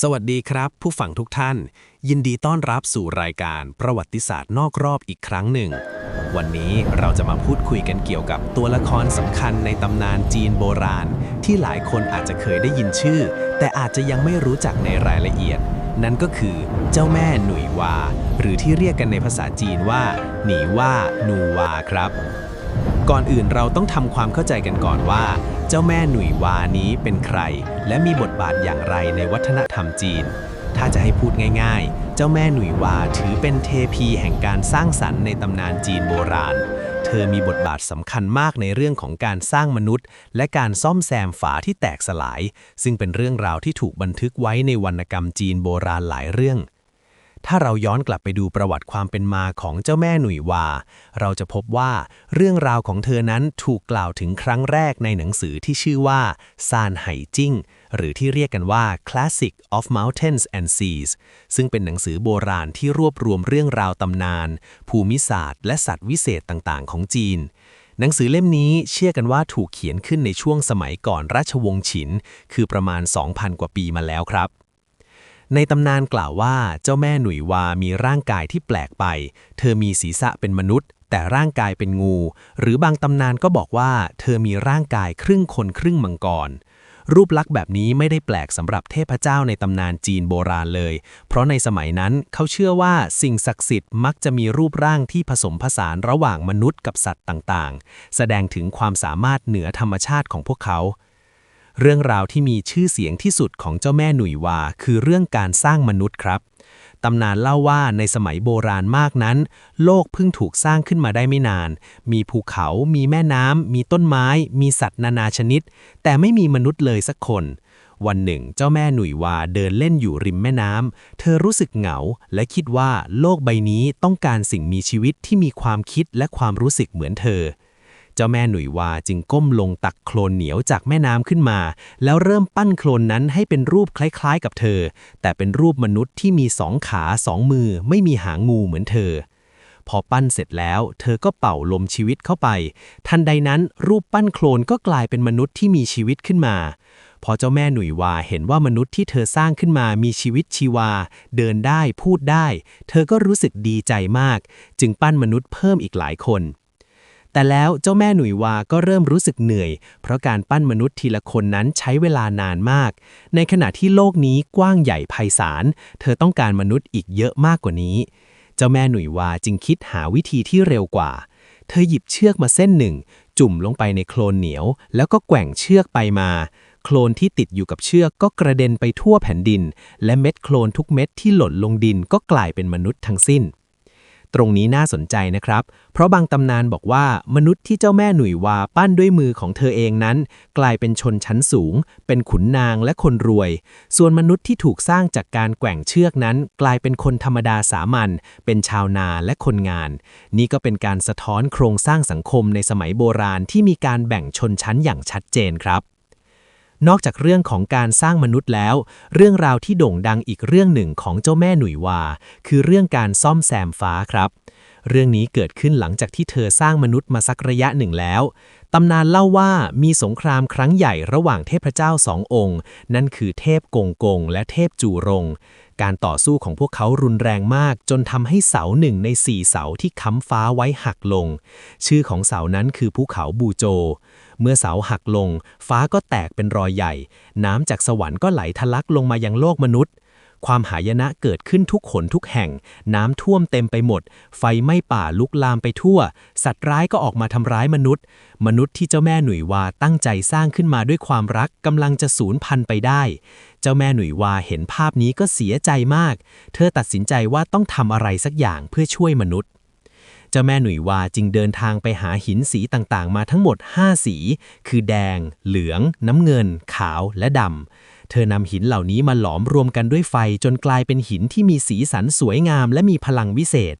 สวัสดีครับ ผู้ฟังทุกท่าน ยินดีต้อนรับสู่รายการประวัติศาสตร์นอกรอบอีกครั้งหนึ่ง วันนี้เราจะมาพูดคุยกันเกี่ยวกับตัวละครสำคัญในตำนานจีนโบราณ ที่หลายคนอาจจะเคยได้ยินชื่อ แต่อาจจะยังไม่รู้จักในรายละเอียด นั่นก็คือเจ้าแม่หนุยวา หรือที่เรียกกันในภาษาจีนว่า หนีว่านูวาครับ ก่อนอื่นเราต้องทำความเข้าใจกันก่อนว่า เจ้าแม่หนุ่ยวานี้เป็นใคร และมีบทบาทอย่างไรในวัฒนธรรมจีน ถ้าจะให้พูดง่ายๆ เจ้าแม่หนุ่ยวาถือเป็นเทพีแห่งการสร้างสรรค์ในตำนานจีนโบราณ เธอมีบทบาทสำคัญมากในเรื่องของการสร้างมนุษย์ และการซ่อมแซมฝาที่แตกสลาย ซึ่งเป็นเรื่องราวที่ถูกบันทึกไว้ในวรรณกรรมจีนโบราณหลายเรื่อง ถ้าเราย้อนกลับไปดูประวัติความเป็นมาของเจ้าแม่หนุ่ยวา เราจะพบว่าเรื่องราวของเธอนั้นถูกกล่าวถึงครั้งแรกในหนังสือที่ชื่อว่าซานไหจิ้ง หรือที่เรียกกันว่า Classic of Mountains and Seas ซึ่งเป็นหนังสือโบราณที่รวบรวมเรื่องราวตำนาน ภูมิศาสตร์ และสัตว์วิเศษต่างๆ ของจีนหนังสือเล่มนี้เชื่อกันว่าถูกเขียนขึ้นในช่วงสมัยก่อนราชวงศ์ฉิน คือประมาณ 2,000 กว่าปีมาแล้วครับ ในตำนานกล่าวว่าเจ้าแม่หนุยวามีร่างกายที่แปลกไป เธอมีศีรษะเป็นมนุษย์ แต่ร่างกายเป็นงู หรือบางตำนานก็บอกว่า เธอมีร่างกายครึ่งคนครึ่งมังกร รูปลักษณ์แบบนี้ไม่ได้แปลกสำหรับเทพเจ้าในตำนานจีนโบราณเลย เพราะในสมัยนั้นเขาเชื่อว่าสิ่งศักดิ์สิทธิ์มักจะมีรูปร่างที่ผสมผสานระหว่างมนุษย์กับสัตว์ต่างๆ แสดงถึงความสามารถเหนือธรรมชาติของพวกเขา เรื่องราวที่มีชื่อเสียงที่สุดของเจ้าแม่หนุยวา คือเรื่องการสร้างมนุษย์ครับ ตำนานเล่าว่าในสมัยโบราณมากนั้น โลกเพิ่งถูกสร้างขึ้นมาได้ไม่นาน มีภูเขา มีแม่น้ำ มีต้นไม้ มีสัตว์นานาชนิด แต่ไม่มีมนุษย์เลยสักคน วันหนึ่ง เจ้าแม่หนุยวาเดินเล่นอยู่ริมแม่น้ำ เธอรู้สึกเหงา และคิดว่าโลกใบนี้ต้องการสิ่งมีชีวิตที่มีความคิดและความรู้สึกเหมือนเธอ เจ้าแม่หนุยวาจึงก้มลงตักโคลนเหนียวจากแม่น้ำขึ้นมา แล้วเริ่มปั้นโคลนนั้นให้เป็นรูปคล้ายๆกับเธอ แต่เป็นรูปมนุษย์ที่มีสองขาสองมือไม่มีหางงูเหมือนเธอ พอปั้นเสร็จแล้ว เธอก็เป่าลมชีวิตเข้าไป ทันใดนั้นรูปปั้นโคลนก็กลายเป็นมนุษย์ที่มีชีวิตขึ้นมาพอเจ้าแม่หนุยวาเห็นว่ามนุษย์ที่เธอสร้างขึ้นมามีชีวิตชีวา เดินได้พูดได้ เธอก็รู้สึกดีใจมาก จึงปั้นมนุษย์เพิ่มอีกหลายคน แต่แล้วเจ้าแม่หนุยวาก็เริ่มรู้สึกเหนื่อย เพราะการปั้นมนุษย์ทีละคนนั้นใช้เวลานานมาก ในขณะที่โลกนี้กว้างใหญ่ไพศาล เธอต้องการมนุษย์อีกเยอะมากกว่านี้ เจ้าแม่หนุยวาจึงคิดหาวิธีที่เร็วกว่า เธอหยิบเชือกมาเส้นหนึ่ง จุ่มลงไปในโคลนเหนียว แล้วก็แกว่งเชือกไปมา โคลนที่ติดอยู่กับเชือกก็กระเด็นไปทั่วแผ่นดิน และเม็ดโคลนทุกเม็ดที่หล่นลงดินก็กลายเป็นมนุษย์ทั้งสิ้น ตรงนี้น่าสนใจนะครับ เพราะบางตำนานบอกว่ามนุษย์ที่เจ้าแม่หนุยวาปั้นด้วยมือของเธอเองนั้น กลายเป็นชนชั้นสูง เป็นขุนนางและคนรวย ส่วนมนุษย์ที่ถูกสร้างจากการแกว่งเชือกนั้น กลายเป็นคนธรรมดาสามัญเป็นชาวนาและคนงาน นี่ก็เป็นการสะท้อนโครงสร้างสังคมในสมัยโบราณที่มีการแบ่งชนชั้นอย่างชัดเจนครับ นอกจากเรื่องของการสร้างมนุษย์แล้ว เรื่องราวที่โด่งดังอีกเรื่องหนึ่งของเจ้าแม่หนุยวา คือเรื่องการซ่อมแซมฟ้าครับ เรื่องนี้เกิดขึ้นหลังจากที่เธอสร้างมนุษย์มาสักระยะหนึ่งแล้ว ตำนานเล่าว่ามีสงครามครั้งใหญ่ระหว่างเทพเจ้าสององค์ นั่นคือเทพกงกง และเทพจูรงการต่อสู้ของพวกเขารุนแรงมาก จนทำให้เสาหนึ่งในสี่เสาที่ค้ำฟ้าไว้หักลง ชื่อของเสานั้นคือภูเขาบูโจ เมื่อเสาหักลง ฟ้าก็แตกเป็นรอยใหญ่ น้ำจากสวรรค์ก็ไหลทะลักลงมายังโลกมนุษย์ ความหายนะเกิดขึ้นทุกขนทุกแห่ง น้ำท่วมเต็มไปหมด ไฟไหม้ป่าลุกลามไปทั่ว สัตว์ร้ายก็ออกมาทำร้ายมนุษย์ มนุษย์ที่เจ้าแม่หนุยวาตั้งใจสร้างขึ้นมาด้วยความรักกำลังจะสูญพันธุ์ไปได้ เจ้าแม่หนุยวาเห็นภาพนี้ก็เสียใจมาก เธอตัดสินใจว่าต้องทำอะไรสักอย่างเพื่อช่วยมนุษย์ เจ้าแม่หนุยวาจึงเดินทางไปหาหินสีต่างๆ มาทั้งหมด 5 สี คือแดง เหลือง น้ำเงิน ขาวและดำ เธอนำหินเหล่านี้มาหลอมรวมกันด้วยไฟจนกลายเป็นหินที่มีสีสันสวยงามและมีพลังวิเศษ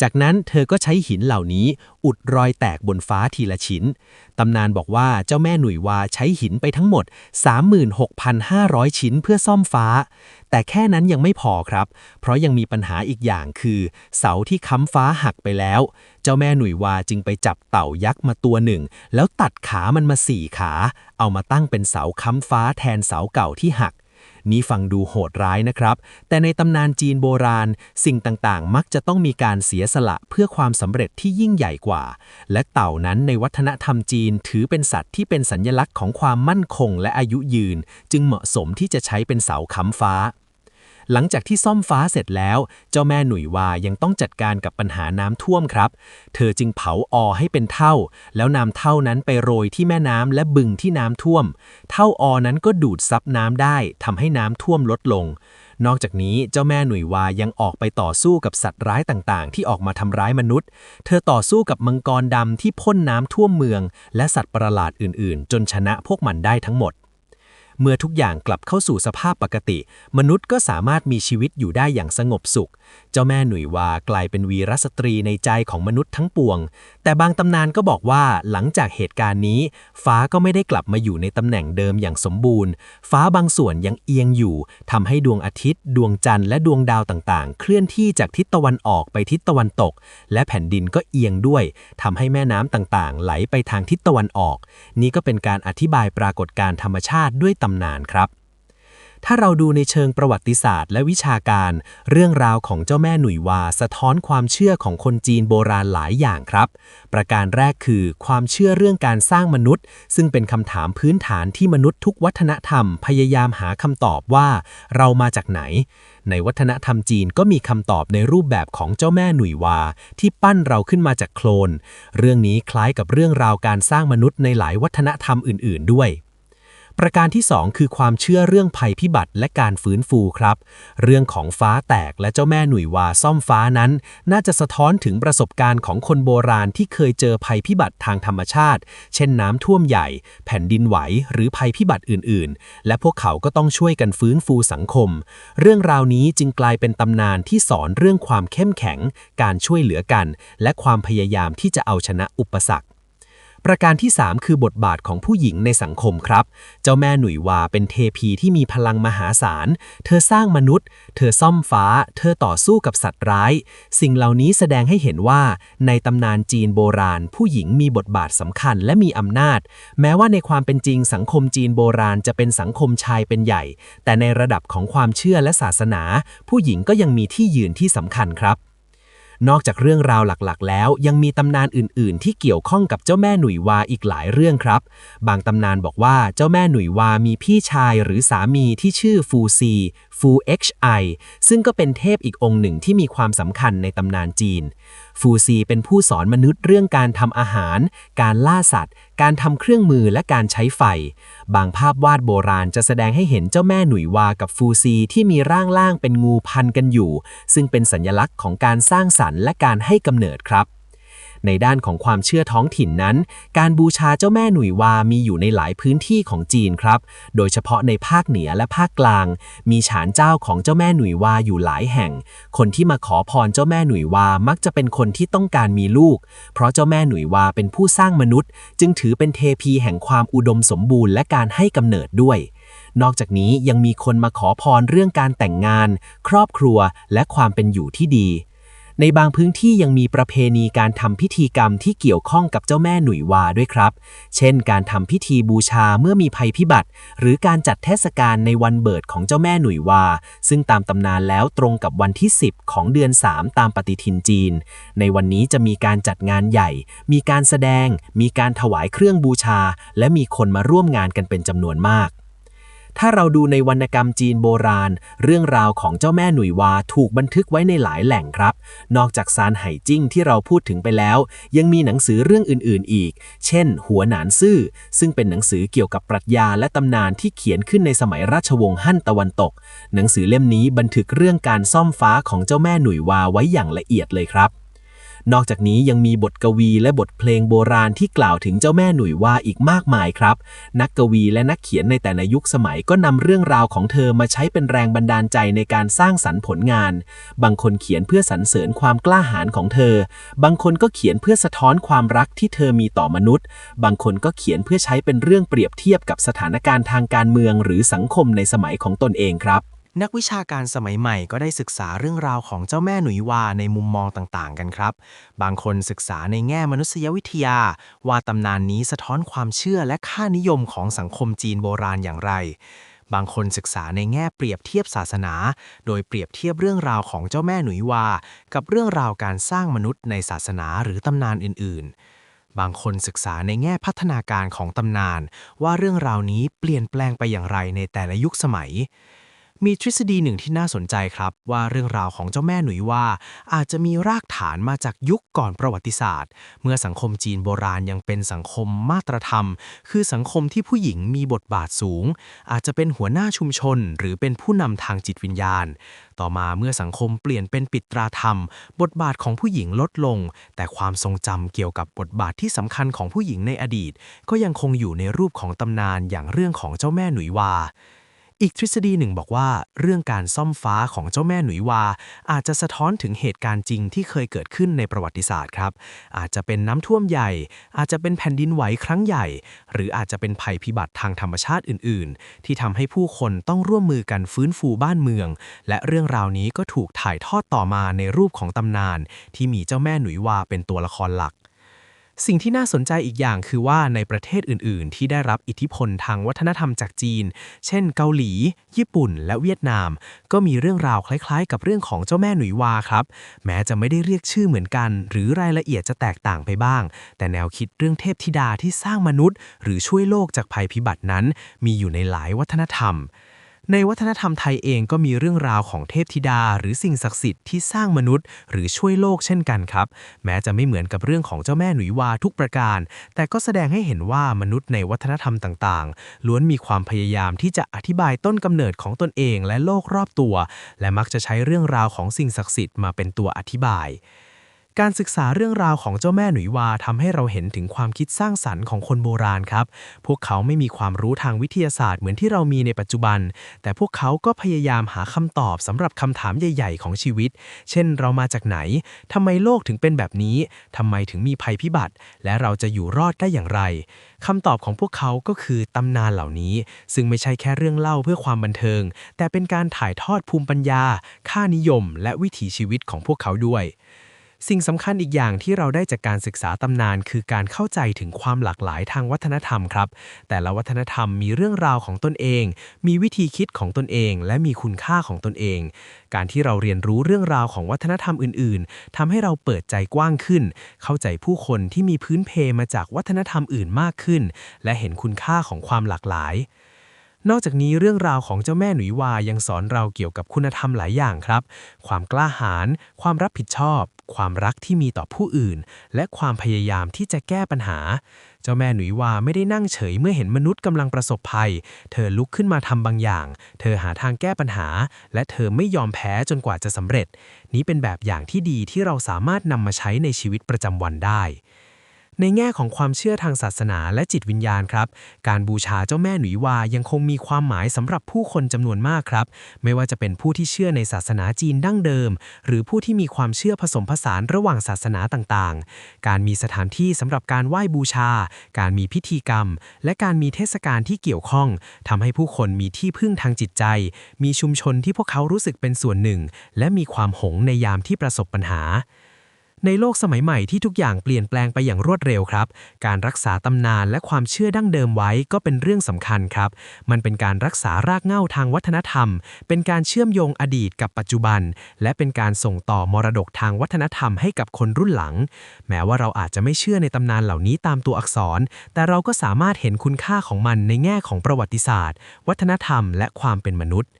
จากนั้นเธอก็ใช้หินเหล่านี้อุดรอยแตกบนฟ้าทีละชิ้น ตำนานบอกว่าเจ้าแม่หนุยวาใช้หินไปทั้งหมด 36,500 ชิ้นเพื่อซ่อมฟ้า แต่แค่นั้นยังไม่พอครับ เพราะยังมีปัญหาอีกอย่างคือ เสาที่ค้ำฟ้าหักไปแล้ว เจ้าแม่หนุยวาจึงไปจับเต่ายักษ์มาตัวหนึ่ง แล้วตัดขามันมาสี่ขา เอามาตั้งเป็นเสาค้ำฟ้าแทนเสาเก่าที่หักนี่ฟังดูโหดร้ายนะครับ แต่ในตำนานจีนโบราณ สิ่งต่างๆ มักจะต้องมีการเสียสละเพื่อความสำเร็จที่ยิ่งใหญ่กว่า และเต่านั้นในวัฒนธรรมจีนถือเป็นสัตว์ที่เป็นสัญลักษณ์ของความมั่นคงและอายุยืน จึงเหมาะสมที่จะใช้เป็นเสาค้ำฟ้า หลังจากที่ซ่อมฟ้าเสร็จแล้ว เจ้าแม่หนุ่ยวายังต้องจัดการกับปัญหาน้ำท่วมครับ เธอจึงเผาออให้เป็นเท่า แล้วนำเท่านั้นไปโรยที่แม่น้ำและบึงที่น้ำท่วม เท่าออนั้นก็ดูดซับน้ำได้ทำให้น้ำท่วมลดลง นอกจากนี้เจ้าแม่หนุ่ยวายังออกไปต่อสู้กับสัตว์ร้ายต่างๆ ที่ออกมาทำร้ายมนุษย์ เธอต่อสู้กับมังกรดำที่พ่นน้ำท่วมเมือง และสัตว์ประหลาดอื่นๆ จนชนะพวกมันได้ทั้งหมด เมื่อทุกอย่างกลับเข้าสู่สภาพปกติ มนุษย์ก็สามารถมีชีวิตอยู่ได้อย่างสงบสุขเจ้าแม่หนุ่ยวากลายเป็นวีรสตรีในใจของมนุษย์ทั้งปวง แต่บางตำนานก็บอกว่าหลังจากเหตุการณ์นี้ ฟ้าก็ไม่ได้กลับมาอยู่ในตำแหน่งเดิมอย่างสมบูรณ์ ฟ้าบางส่วนยังเอียงอยู่ทำให้ดวงอาทิตย์ ดวงจันทร์และดวงดาวต่างๆ เคลื่อนที่จากทิศตะวันออกไปทิศตะวันตก และแผ่นดินก็เอียงด้วยทำให้แม่น้ำต่างๆ ไหลไปทางทิศตะวันออก นี่ก็เป็นการอธิบายปรากฏการณ์ธรรมชาติด้วยตำนานครับ ถ้าเราดูในเชิงประวัติศาสตร์และวิชาการ เรื่องราวของเจ้าแม่หนุ่ยวาสะท้อนความเชื่อของคนจีนโบราณหลายอย่างครับ ประการแรกคือ ความเชื่อเรื่องการสร้างมนุษย์ ซึ่งเป็นคำถามพื้นฐานที่มนุษย์ทุกวัฒนธรรม พยายามหาคำตอบว่าเรามาจากไหน ในวัฒนธรรมจีนก็มีคำตอบในรูปแบบของเจ้าแม่หนุ่ยวา ที่ปั้นเราขึ้นมาจากโคลน เรื่องนี้คล้ายกับเรื่องราวการสร้างมนุษย์ในหลายวัฒนธรรมอื่น ๆ ด้วย ประการที่ 2 คือความเชื่อเรื่องภัยพิบัติและการฟื้นฟูครับ เรื่องของฟ้าแตกและเจ้าแม่หนุ่ยวาซ่อมฟ้านั้น น่าจะสะท้อนถึงประสบการณ์ของคนโบราณที่เคยเจอภัยพิบัติทางธรรมชาติ เช่นน้ำท่วมใหญ่ แผ่นดินไหว หรือภัยพิบัติอื่น ๆ และพวกเขาก็ต้องช่วยกันฟื้นฟูสังคม เรื่องราวนี้จึงกลายเป็นตำนานที่สอนเรื่องความเข้มแข็ง การช่วยเหลือกัน และความพยายามที่จะเอาชนะอุปสรรค ประการที่ 3 คือบทบาทของผู้หญิงในสังคมครับ เจ้าแม่หนุ่ยวาเป็นเทพีที่มีพลังมหาศาล เธอสร้างมนุษย์ เธอซ่อมฟ้า เธอต่อสู้กับสัตว์ร้าย สิ่งเหล่านี้แสดงให้เห็นว่า ในตำนานจีนโบราณ ผู้หญิงมีบทบาทสำคัญและมีอำนาจ แม้ว่าในความเป็นจริงสังคมจีนโบราณจะเป็นสังคมชายเป็นใหญ่ แต่ในระดับของความเชื่อและศาสนา ผู้หญิงก็ยังมีที่ยืนที่สำคัญครับ นอกจากเรื่องราวหลักๆ แล้ว ยังมีตำนานอื่นๆ ที่เกี่ยวข้องกับเจ้าแม่หนุ่ยวาอีกหลายเรื่องครับ บางตำนานบอกว่าเจ้าแม่หนุ่ยวามีพี่ชายหรือสามีที่ชื่อฟูซีฟูเอ็กไอซึ่งก็เป็นเทพอีกองค์หนึ่งที่มีความสำคัญในตำนานจีนฟูซีเป็นผู้สอนมนุษย์เรื่องการทำอาหาร การล่าสัตว์ การทำเครื่องมือและการใช้ไฟ บางภาพวาดโบราณจะแสดงให้เห็นเจ้าแม่หนุ่ยวากับฟูซีที่มีร่างล่างเป็นงูพันกันอยู่ ซึ่งเป็นสัญลักษณ์ของการสร้างสรรค์และการให้กำเนิดครับ ในด้านของความเชื่อท้องถิ่นนั้น การบูชาเจ้าแม่หนุ่ยวามีอยู่ในหลายพื้นที่ของจีนครับ โดยเฉพาะในภาคเหนือและภาคกลาง มีฉานเจ้าของเจ้าแม่หนุ่ยวาอยู่หลายแห่ง คนที่มาขอพรเจ้าแม่หนุ่ยวามักจะเป็นคนที่ต้องการมีลูก เพราะเจ้าแม่หนุ่ยวาเป็นผู้สร้างมนุษย์ จึงถือเป็นเทพีแห่งความอุดมสมบูรณ์และการให้กำเนิดด้วยนอกจากนี้ยังมีคนมาขอพรเรื่องการแต่งงาน ครอบครัวและความเป็นอยู่ที่ดี ในบางพื้นที่ยังมีประเพณีการทำพิธีกรรมที่เกี่ยวข้องกับเจ้าแม่หนุ่ยวาด้วยครับ เช่น การทำพิธีบูชาเมื่อมีภัยพิบัติ หรือการจัดเทศกาลในวันเบิดของเจ้าแม่หนุ่ยวา ซึ่งตามตำนานแล้วตรงกับวันที่ 10 ของเดือน 3 ตามปฏิทินจีน ในวันนี้จะมีการจัดงานใหญ่ มีการแสดง มีการถวายเครื่องบูชา และมีคนมาร่วมงานกันเป็นจำนวนมาก ถ้าเราดูในวรรณกรรมจีนโบราณ เรื่องราวของเจ้าแม่หนุ่ยวาถูกบันทึกไว้ในหลายแหล่งครับ นอกจากซานไห่จิ้งที่เราพูดถึงไปแล้ว ยังมีหนังสือเรื่องอื่นๆอีก เช่น หัวหนานซื่อ ซึ่งเป็นหนังสือเกี่ยวกับปรัชญาและตำนานที่เขียนขึ้นในสมัยราชวงศ์ฮั่นตะวันตก หนังสือเล่มนี้บันทึกเรื่องการซ่อมฟ้าของเจ้าแม่หนุ่ยวาไว้อย่างละเอียดเลยครับ นอกจากนี้ยังมีบทกวีและบทเพลงโบราณที่กล่าวถึงเจ้าแม่หนุ่ยว่าอีกมากมายครับ นักกวีและนักเขียนในแต่ละยุคสมัยก็นำเรื่องราวของเธอมาใช้เป็นแรงบันดาลใจในการสร้างสรรค์ผลงาน บางคนเขียนเพื่อสรรเสริญความกล้าหาญของเธอ บางคนก็เขียนเพื่อสะท้อนความรักที่เธอมีต่อมนุษย์ บางคนก็เขียนเพื่อใช้เป็นเรื่องเปรียบเทียบกับสถานการณ์ทางการเมือง หรือสังคมในสมัยของตนเองครับ นักวิชาการสมัยใหม่ก็ได้ศึกษาเรื่องราวของเจ้าแม่หนุยวาในมุมมองต่างๆ กันครับ บางคนศึกษาในแง่มนุษยวิทยา ว่าตำนานนี้สะท้อนความเชื่อและค่านิยมของสังคมจีนโบราณอย่างไร บางคนศึกษาในแง่เปรียบเทียบศาสนา โดยเปรียบเทียบเรื่องราวของเจ้าแม่หนุยวา กับเรื่องราวการสร้างมนุษย์ในศาสนาหรือตำนานอื่น ๆบางคนศึกษาในแง่พัฒนาการของตำนาน ว่าเรื่องราวนี้เปลี่ยนแปลงไปอย่างไรในแต่ละยุคสมัย มีทฤษฎีหนึ่งที่น่าสนใจครับ ว่าเรื่องราวของเจ้าแม่หนุยว่า อาจจะมีรากฐานมาจากยุคก่อนประวัติศาสตร์ เมื่อสังคมจีนโบราณยังเป็นสังคมมาตรธรรม คือสังคมที่ผู้หญิงมีบทบาทสูง อาจจะเป็นหัวหน้าชุมชน หรือเป็นผู้นำทางจิตวิญญาณ ต่อมาเมื่อสังคมเปลี่ยนเป็นปิตราธรรม บทบาทของผู้หญิงลดลง แต่ความทรงจำเกี่ยวกับบทบาทที่สำคัญของผู้หญิงในอดีต ก็ยังคงอยู่ในรูปของตำนานอย่างเรื่องของเจ้าแม่หนุยวา อีกทฤษฎีหนึ่งบอกว่า เรื่องการซ่อมฟ้าของเจ้าแม่หนุยวา อาจจะสะท้อนถึงเหตุการณ์จริงที่เคยเกิดขึ้นในประวัติศาสตร์ครับ อาจจะเป็นน้ำท่วมใหญ่ อาจจะเป็นแผ่นดินไหวครั้งใหญ่ หรืออาจจะเป็นภัยพิบัติทางธรรมชาติอื่น ๆ ที่ทำให้ผู้คนต้องร่วมมือกันฟื้นฟูบ้านเมือง และเรื่องราวนี้ก็ถูกถ่ายทอดต่อมาในรูปของตำนาน ที่มีเจ้าแม่หนุยวาเป็นตัวละครหลัก สิ่งที่น่าสนใจอีกอย่างคือว่าในประเทศอื่น ๆ ที่ได้รับอิทธิพลทางวัฒนธรรมจากจีน เช่นเกาหลี ญี่ปุ่น และเวียดนาม ก็มีเรื่องราวคล้าย ๆ กับเรื่องของเจ้าแม่หนุยวาครับ แม้จะไม่ได้เรียกชื่อเหมือนกัน หรือรายละเอียดจะแตกต่างไปบ้าง แต่แนวคิดเรื่องเทพธิดาที่สร้างมนุษย์ หรือช่วยโลกจากภัยพิบัตินั้น มีอยู่ในหลายวัฒนธรรม ในวัฒนธรรมไทยเองก็มีเรื่องราวของเทพธิดา หรือสิ่งศักดิ์สิทธิ์ที่สร้างมนุษย์ หรือช่วยโลกเช่นกันครับ แม้จะไม่เหมือนกับเรื่องของเจ้าแม่หนุยวาทุกประการ แต่ก็แสดงให้เห็นว่ามนุษย์ในวัฒนธรรมต่างๆ ล้วนมีความพยายามที่จะอธิบายต้นกำเนิดของตนเองและโลกรอบตัว และมักจะใช้เรื่องราวของสิ่งศักดิ์สิทธิ์มาเป็นตัวอธิบาย การศึกษาเรื่องราวของเจ้าแม่หนุยวาทำให้เราเห็นถึงความคิดสร้างสรรค์ของคนโบราณครับ พวกเขาไม่มีความรู้ทางวิทยาศาสตร์เหมือนที่เรามีในปัจจุบัน แต่พวกเขาก็พยายามหาคำตอบสำหรับคำถามใหญ่ ๆ ของชีวิต เช่น เรามาจากไหนทำไมโลกถึงเป็นแบบนี้ทำไมถึงมีภัยพิบัติ และเราจะอยู่รอดได้อย่างไรคำตอบของพวกเขาก็คือตำนานเหล่านี้ ซึ่งไม่ใช่แค่เรื่องเล่าเพื่อความบันเทิง แต่เป็นการถ่ายทอดภูมิปัญญา ค่านิยม และวิถีชีวิตของพวกเขาด้วย สิ่งสำคัญอีกอย่างที่เราได้จากการศึกษาตำนาน คือการเข้าใจถึงความหลากหลายทางวัฒนธรรมครับ แต่ละวัฒนธรรมมีเรื่องราวของตนเอง มีวิธีคิดของตนเอง และมีคุณค่าของตนเอง การที่เราเรียนรู้เรื่องราวของวัฒนธรรมอื่น ๆทำให้เราเปิดใจกว้างขึ้น เข้าใจผู้คนที่มีพื้นเพมาจากวัฒนธรรมอื่นมากขึ้น และเห็นคุณค่าของความหลากหลาย นอกจากนี้เรื่องราวของเจ้าแม่หนุยวายังสอนเราเกี่ยวกับคุณธรรมหลายอย่างครับ ความกล้าหาญ ความรับผิดชอบ ความรักที่มีต่อผู้อื่น และความพยายามที่จะแก้ปัญหา เจ้าแม่หนุยวาไม่ได้นั่งเฉยเมื่อเห็นมนุษย์กำลังประสบภัย เธอลุกขึ้นมาทำบางอย่าง เธอหาทางแก้ปัญหา และเธอไม่ยอมแพ้จนกว่าจะสำเร็จ นี้เป็นแบบอย่างที่ดีที่เราสามารถนำมาใช้ในชีวิตประจำวันได้ ในแง่ของความเชื่อทางศาสนาและจิตวิญญาณครับ การบูชาเจ้าแม่หนุยวายังคงมีความหมายสำหรับผู้คนจำนวนมากครับ ไม่ว่าจะเป็นผู้ที่เชื่อในศาสนาจีนดั้งเดิม หรือผู้ที่มีความเชื่อผสมผสานระหว่างศาสนาต่างๆ การมีสถานที่สำหรับการไหว้บูชา การมีพิธีกรรม และการมีเทศกาลที่เกี่ยวข้องทำให้ผู้คนมีที่พึ่งทางจิตใจ มีชุมชนที่พวกเขารู้สึกเป็นส่วนหนึ่ง และมีความหงในยามที่ประสบปัญหา ในโลกสมัยใหม่ที่ทุกอย่างเปลี่ยนแปลงไปอย่างรวดเร็วครับ การรักษาตำนานและความเชื่อดั้งเดิมไว้ก็เป็นเรื่องสำคัญครับ มันเป็นการรักษารากเหง้าทางวัฒนธรรม เป็นการเชื่อมโยงอดีตกับปัจจุบัน และเป็นการส่งต่อมรดกทางวัฒนธรรมให้กับคนรุ่นหลัง แม้ว่าเราอาจจะไม่เชื่อในตำนานเหล่านี้ตามตัวอักษร แต่เราก็สามารถเห็นคุณค่าของมันในแง่ของประวัติศาสตร์ วัฒนธรรม และความเป็นมนุษย์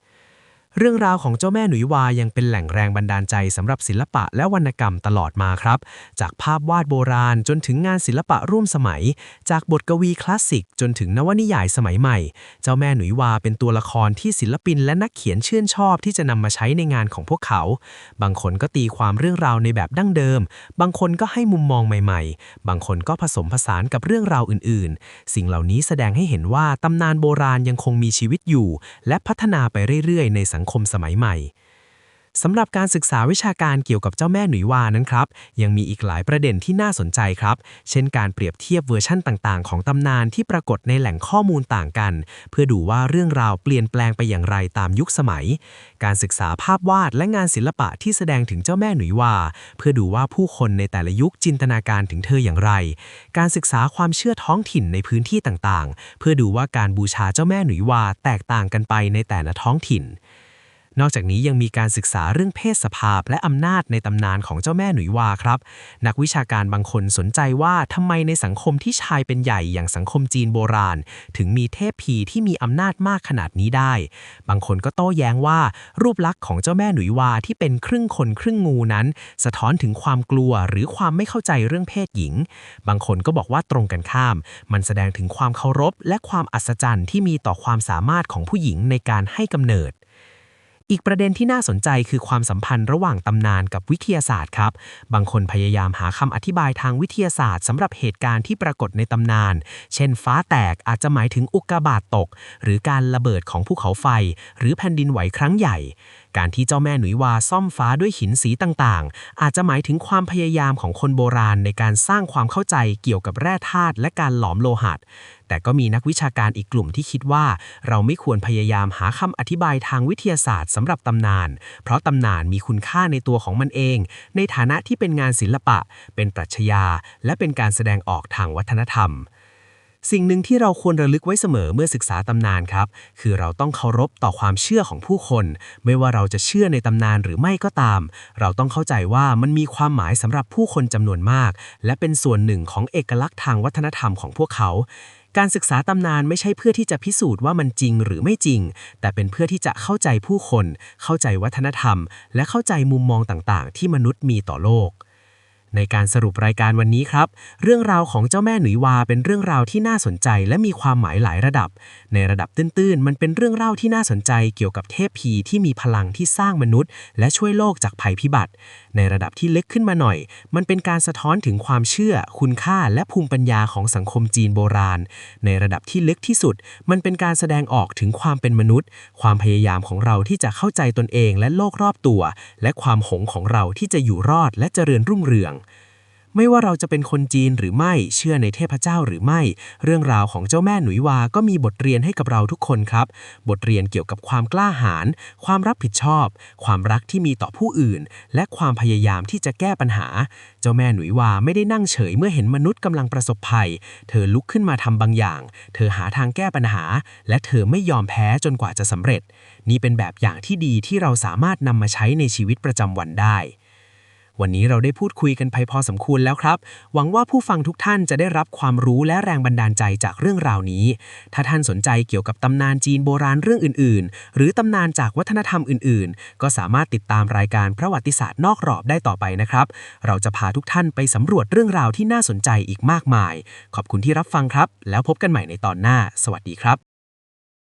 เรื่องราวของเจ้าแม่หนุยวายังเป็นแหล่งแรงบันดาลใจสำหรับศิลปะและวรรณกรรมตลอดมาครับ จากภาพวาดโบราณจนถึงงานศิลปะร่วมสมัย จากบทกวีคลาสสิกจนถึงนวนิยายสมัยใหม่ เจ้าแม่หนุยวาเป็นตัวละครที่ศิลปินและนักเขียนชื่นชอบที่จะนำมาใช้ในงานของพวกเขา บางคนก็ตีความเรื่องราวในแบบดั้งเดิม บางคนก็ให้มุมมองใหม่ ๆ บางคนก็ผสมผสานกับเรื่องราวอื่น ๆ สิ่งเหล่านี้แสดงให้เห็นว่าตำนานโบราณยังคงมีชีวิตอยู่ และพัฒนาไปเรื่อย ๆ ในสังคมสมัยใหม่สำหรับการศึกษาวิชาการเกี่ยวกับเจ้าแม่หนุยวานั้นครับ ยังมีอีกหลายประเด็นที่น่าสนใจครับ เช่นการเปรียบเทียบเวอร์ชั่นต่าง ๆ ของตำนานที่ปรากฏในแหล่งข้อมูลต่างกัน เพื่อดูว่าเรื่องราวเปลี่ยนแปลงไปอย่างไรตามยุคสมัย การศึกษาภาพวาดและงานศิลปะที่แสดงถึงเจ้าแม่หนุยวา เพื่อดูว่าผู้คนในแต่ละยุคจินตนาการถึงเธออย่างไร การศึกษาความเชื่อท้องถิ่นในพื้นที่ต่าง ๆ เพื่อดูว่าการบูชาเจ้าแม่หนุยวาแตกต่างกันไปในแต่ละท้องถิ่น นอกจากนี้ยังมีการศึกษาเรื่องเพศสภาพและอำนาจในตำนานของเจ้าแม่หนุยวาครับ นักวิชาการบางคนสนใจว่าทำไมในสังคมที่ชายเป็นใหญ่อย่างสังคมจีนโบราณ ถึงมีเทพพีที่มีอำนาจมากขนาดนี้ได้ บางคนก็โต้แย้งว่ารูปลักษณ์ของเจ้าแม่หนุยวาที่เป็นครึ่งคนครึ่งงูนั้น สะท้อนถึงความกลัวหรือความไม่เข้าใจเรื่องเพศหญิง บางคนก็บอกว่าตรงกันข้าม มันแสดงถึงความเคารพและความอัศจรรย์ที่มีต่อความสามารถของผู้หญิงในการให้กำเนิด อีกประเด็นที่น่าสนใจคือความสัมพันธ์ระหว่างตำนานกับวิทยาศาสตร์ครับ บางคนพยายามหาคำอธิบายทางวิทยาศาสตร์สำหรับเหตุการณ์ที่ปรากฏในตำนาน เช่น ฟ้าแตกอาจจะหมายถึงอุกกาบาตตก หรือการระเบิดของภูเขาไฟ หรือแผ่นดินไหวครั้งใหญ่ การที่เจ้าแม่หนุยวาซ่อมฟ้าด้วยหินสีต่างๆ อาจจะหมายถึงความพยายามของคนโบราณในการสร้างความเข้าใจเกี่ยวกับแร่ธาตุและการหลอมโลหะแต่ก็มีนักวิชาการอีกกลุ่มที่คิดว่า เราไม่ควรพยายามหาคำอธิบายทางวิทยาศาสตร์สำหรับตำนาน เพราะตำนานมีคุณค่าในตัวของมันเอง ในฐานะที่เป็นงานศิลปะ เป็นปรัชญาและเป็นการแสดงออกทางวัฒนธรรม สิ่งหนึ่งที่เราควรระลึกไว้เสมอเมื่อศึกษาตำนานครับ คือเราต้องเคารพต่อความเชื่อของผู้คน ไม่ว่าเราจะเชื่อในตำนานหรือไม่ก็ตาม เราต้องเข้าใจว่ามันมีความหมายสำหรับผู้คนจำนวนมาก และเป็นส่วนหนึ่งของเอกลักษณ์ทางวัฒนธรรมของพวกเขา การศึกษาตำนานไม่ใช่เพื่อที่จะพิสูจน์ว่ามันจริงหรือไม่จริง แต่เป็นเพื่อที่จะเข้าใจผู้คน เข้าใจวัฒนธรรม และเข้าใจมุมมองต่างๆ ที่มนุษย์มีต่อโลก ในการสรุปรายการวันนี้ครับ เรื่องราวของเจ้าแม่หนุยวาเป็นเรื่องราวที่น่าสนใจและมีความหมายหลายระดับ ในระดับตื้นๆ มันเป็นเรื่องเล่าที่น่าสนใจเกี่ยวกับเทพพีที่มีพลังที่สร้างมนุษย์ และช่วยโลกจากภัยพิบัติ ในระดับที่เล็กขึ้นมาหน่อย มันเป็นการสะท้อนถึงความเชื่อ คุณค่าและภูมิปัญญาของสังคมจีนโบราณ ในระดับที่เล็กที่สุด มันเป็นการแสดงออกถึงความเป็นมนุษย์ ความพยายามของเราที่จะเข้าใจตนเองและโลกรอบตัว และความหงของเราที่จะอยู่รอดและเจริญรุ่งเรือง ไม่ว่าเราจะเป็นคนจีนหรือไม่เชื่อในเทพเจ้าหรือไม่ เรื่องราวของเจ้าแม่หนุยวาก็มีบทเรียนให้กับเราทุกคนครับ บทเรียนเกี่ยวกับความกล้าหาญความรับผิดชอบ ความรักที่มีต่อผู้อื่น และความพยายามที่จะแก้ปัญหา เจ้าแม่หนุยวาไม่ได้นั่งเฉยเมื่อเห็นมนุษย์กำลังประสบภัย เธอลุกขึ้นมาทำบางอย่าง เธอหาทางแก้ปัญหา และเธอไม่ยอมแพ้จนกว่าจะสำเร็จ นี่เป็นแบบอย่างที่ดีที่เราสามารถนำมาใช้ในชีวิตประจำวันได้ วันนี้เราได้พูดคุยกันไปพอสมควรแล้วครับ หวังว่าผู้ฟังทุกท่านจะได้รับความรู้และแรงบันดาลใจจากเรื่องราวนี้ ถ้าท่านสนใจเกี่ยวกับตำนานจีนโบราณเรื่องอื่น ๆ หรือตำนานจากวัฒนธรรมอื่น ๆ ก็สามารถติดตามรายการประวัติศาสตร์นอกรอบได้ต่อไปนะครับ เราจะพาทุกท่านไปสำรวจเรื่องราวที่น่าสนใจอีกมากมาย ขอบคุณที่รับฟังครับ แล้วพบกันใหม่ในตอนหน้า สวัสดีครับ